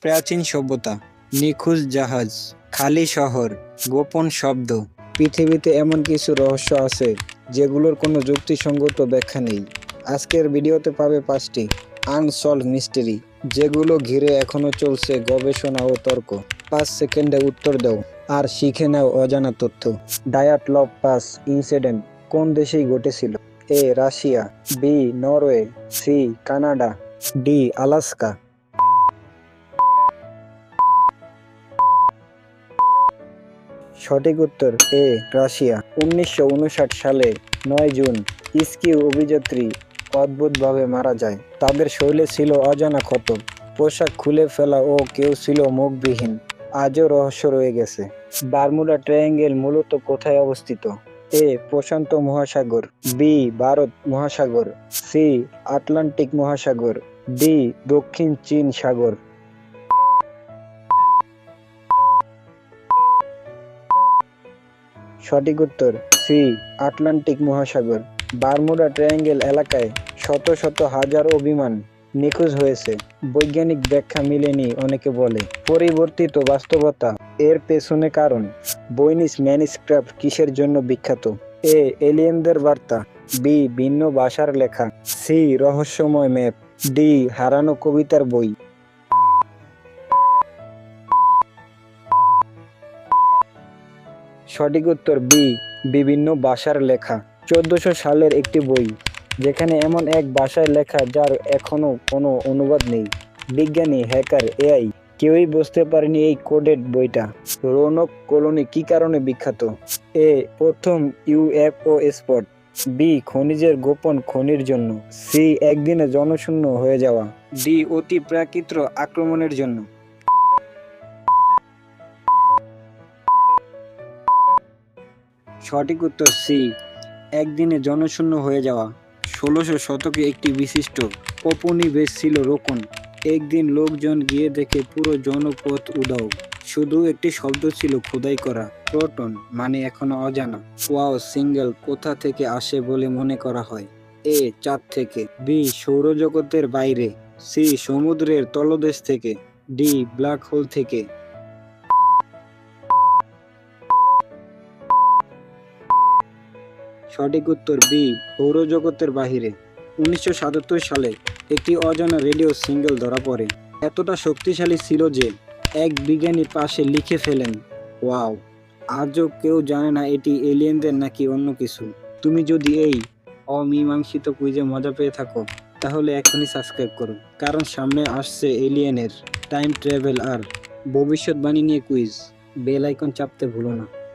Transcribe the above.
প্রাচীন সভ্যতা, নিখোঁজ জাহাজ, খালি শহর, গোপন শব্দ। পৃথিবীতে এমন কিছু রহস্য আছে, যেগুলোর কোনো যুক্তিসঙ্গত ব্যাখ্যা নেই। আজকের ভিডিওতে পাবে পাঁচটি আনসলভ মিস্টেরি, যেগুলো ঘিরে এখনও চলছে গবেষণা ও তর্ক। পাঁচ সেকেন্ডে উত্তর দাও আর শিখে নাও অজানা তথ্য। ডায়াট লভ পাস ইনসিডেন্ট, কোন দেশেই ঘটেছিল? A, Russia, B, Norway, C, Canada, D, Alaska. সঠিক উত্তর এ, রাশিয়া। উনিশশো উনষাট সালে নয় জুন ইস্কিউ অভিযাত্রী অদ্ভুতভাবে মারা যায়। তাদের শৈলে ছিল অজানা ক্ষত। পোশাক খুলে ফেলা ও কেউ ছিল মুখবিহীন। আজও রহস্য রয়ে গেছে। বারমুডা ট্রায়াঙ্গেল মূলত কোথায় অবস্থিত? এ, প্রশান্ত মহাসাগর, বি, ভারত মহাসাগর, সি, আটলান্টিক মহাসাগর, ডি, দক্ষিণ চীন সাগর। সঠিক উত্তর, সি, আটলান্টিক মহাসাগর। বারমুডা ট্রায়াঙ্গেল এলাকায় শত শত হাজার অভিমান নিখোঁজ হয়েছে। বৈজ্ঞানিক ব্যাখ্যা মিলেনি অনেকে বলে। পরিবর্তিত বাস্তবতা এর পেছনে কারণ। বৈনিস ম্যানিস্ক্রাফট কিসের জন্য বিখ্যাত? এ, এলিয়েনদের বার্তা। বি, ভিন্ন ভাষার লেখা। সি, রহস্যময় ম্যাপ। ডি, হারানো কবিতার বই। সঠিক উত্তর বি, বিভিন্ন ভাষার লেখা। চোদ্দশো সালের একটি বই, যেখানে এমন এক ভাষায় লেখা যার এখনও কোনো অনুবাদ নেই। বিজ্ঞানী, হ্যাকার, এআই, কেউই বুঝতে পারেনি এই কোডেড বইটা। রৌনক কলোনি কি কারণে বিখ্যাত? এ, প্রথম ইউএফও স্পট। বি, খনিজের গোপন খনির জন্য। সি, একদিনে জনশূন্য হয়ে যাওয়া। ডি, অতি প্রাকৃত আক্রমণের জন্য। সঠিক উত্তর সি, একদিনে জনশূন্য হয়ে যাওয়া। ষোলোশো শতকে একটি বিশিষ্ট উপনিবেশ ছিল রোকন। একদিন লোকজন গিয়ে দেখে পুরো জনপথ উদাও শুধু একটি শব্দ ছিল, খোদাই করা। প্রোটন মানে এখনও অজানা। ওয়াও, সিঙ্গেল কোথা থেকে আসে বলে মনে করা হয়? এ, চাঁদ থেকে। বি, সৌরজগতের বাইরে। সি, সমুদ্রের তলদেশ থেকে। ডি, ব্ল্যাক হোল থেকে। সঠিক উত্তর বি সৌরজগতের বাহিরে। উনিশশো সাতাত্তর সালে একটি অজানা রেডিও সিঙ্গেল ধরা পড়ে। এতটা শক্তিশালী ছিল যে এক বিজ্ঞানী পাশে লিখে ফেলেন, ওয়াও, আজও কেউ জানে না এটি এলিয়েনদের নাকি অন্য কিছু। তুমি যদি এই অমীমাংসিত কুইজে মজা পেয়ে থাকো, তাহলে এখনই সাবস্ক্রাইব করো, কারণ সামনে আসছে এলিয়েনের টাইম ট্রাভেল আর ভবিষ্যৎবাণী নিয়ে কুইজ। বেল আইকন চাপতে ভুলো না।